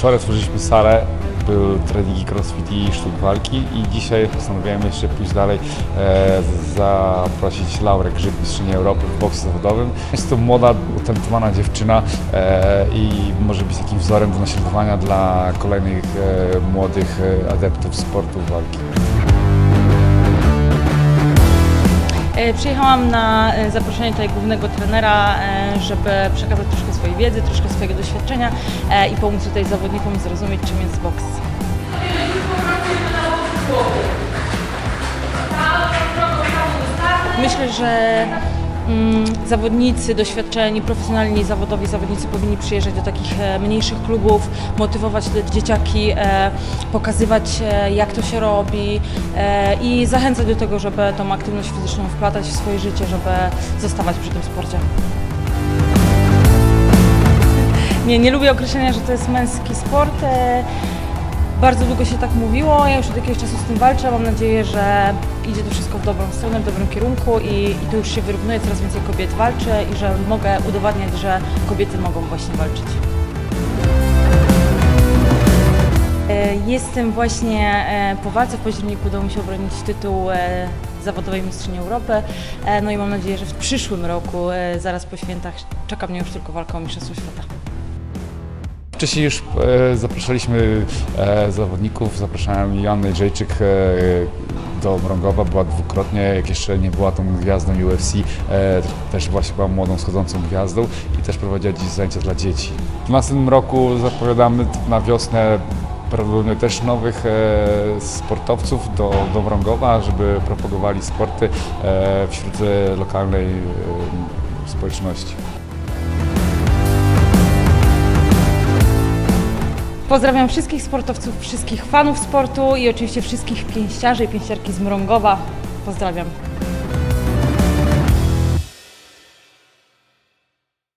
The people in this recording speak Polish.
Wczoraj otworzyliśmy salę, był trening crossfit i sztuk walki i dzisiaj postanowiłem jeszcze pójść dalej, e, zaprosić Laurę Grzyb, mistrzynię Europy w boksie zawodowym. Jest to młoda, utalentowana dziewczyna e, i może być takim wzorem do naśladowania dla kolejnych e, młodych e, adeptów sportu walki. Przyjechałam na e, zaproszenie tutaj głównego trenera, e, żeby przekazać troszkę swojej wiedzy, troszkę swojego doświadczenia e, i pomóc tutaj zawodnikom zrozumieć, czym jest boks. Myślę, że zawodnicy doświadczeni, profesjonalni, zawodowi zawodnicy powinni przyjeżdżać do takich e, mniejszych klubów, motywować te dzieciaki, e, pokazywać e, jak to się robi i zachęcać do tego, żeby tą aktywność fizyczną wplatać w swoje życie, żeby zostawać przy tym sporcie. Nie, nie lubię określenia, że to jest męski sport. Bardzo długo się tak mówiło, ja już od jakiegoś czasu z tym walczę. Mam nadzieję, że idzie to wszystko w dobrą stronę, w dobrym kierunku i, i to już się wyrównuje, coraz więcej kobiet walczy i że mogę udowadniać, że kobiety mogą właśnie walczyć. E, Jestem właśnie e, po walce, w październiku udało mi się obronić tytuł e, zawodowej mistrzyni Europy. No i mam nadzieję, że w przyszłym roku, zaraz po świętach, czeka mnie już tylko walka o Mistrzostwo Świata. Wcześniej już e, zapraszaliśmy e, zawodników, zapraszałem Joannę Jędrzejczyk e, do Mrągowa, była dwukrotnie, jak jeszcze nie była tą gwiazdą UFC, też była młodą, schodzącą gwiazdą i też prowadziła dziś zajęcia dla dzieci. W następnym roku zapowiadamy na wiosnę prawdopodobnie też nowych sportowców do, do Mrągowa, żeby propagowali sporty wśród lokalnej społeczności. Pozdrawiam wszystkich sportowców, wszystkich fanów sportu i oczywiście wszystkich pięściarzy i pięściarki z Mrągowa. Pozdrawiam.